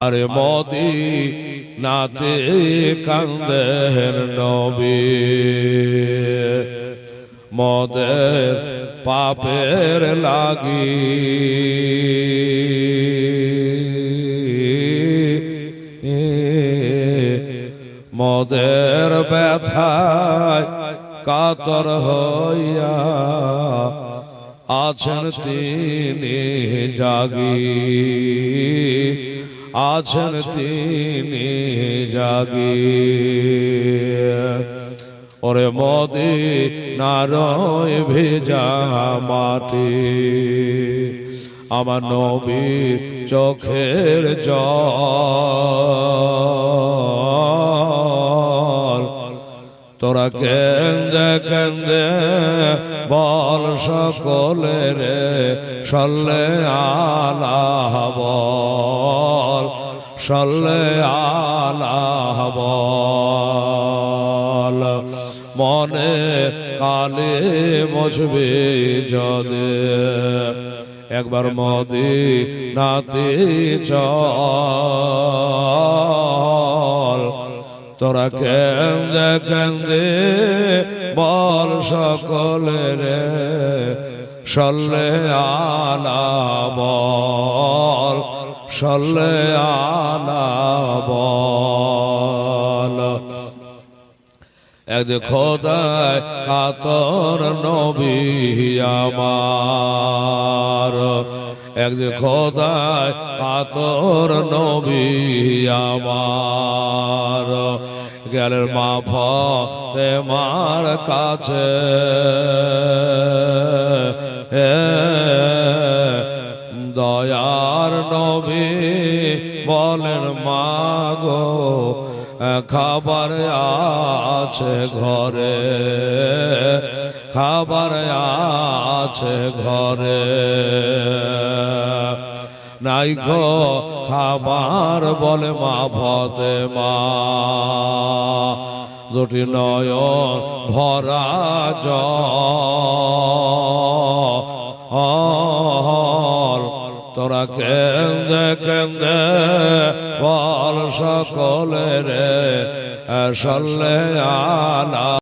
আরে মোদি নাতে কান্দের নবী। মদের পাপের লাগি। মদের ব্যথায় কাতর হইয়া আছেন তিনি জাগি। আছেন তিনি জাগি। ওরে মোদি নারয় ভেজা মাটি আমার নবীর চোখের জল। তোরা কেন্দে কেন্দে বল সকলের সল্লে আলাহ বল। মনে কালে মজবে যদে একবার মদি নাতে চল। তোরা কেন্দে কেন্দে বল সকলে রে সল্লে আলা বল। সল্লে আলা বল। এক খোদায় কাতর নবী আমার। এক খোদায় কাতর নবী আমার। গেলের মা ফতে মার কাছে। দয়ার নবী বলেন, মাগো, খাবার আছে ঘরে, খাবার আছে ঘরে। নাই গো খাবার বলে মা ভতে মা। দুটি নয়ন ভরা জল তোরা কেন্দে কেন্দে বল সকলের সল্লে আলা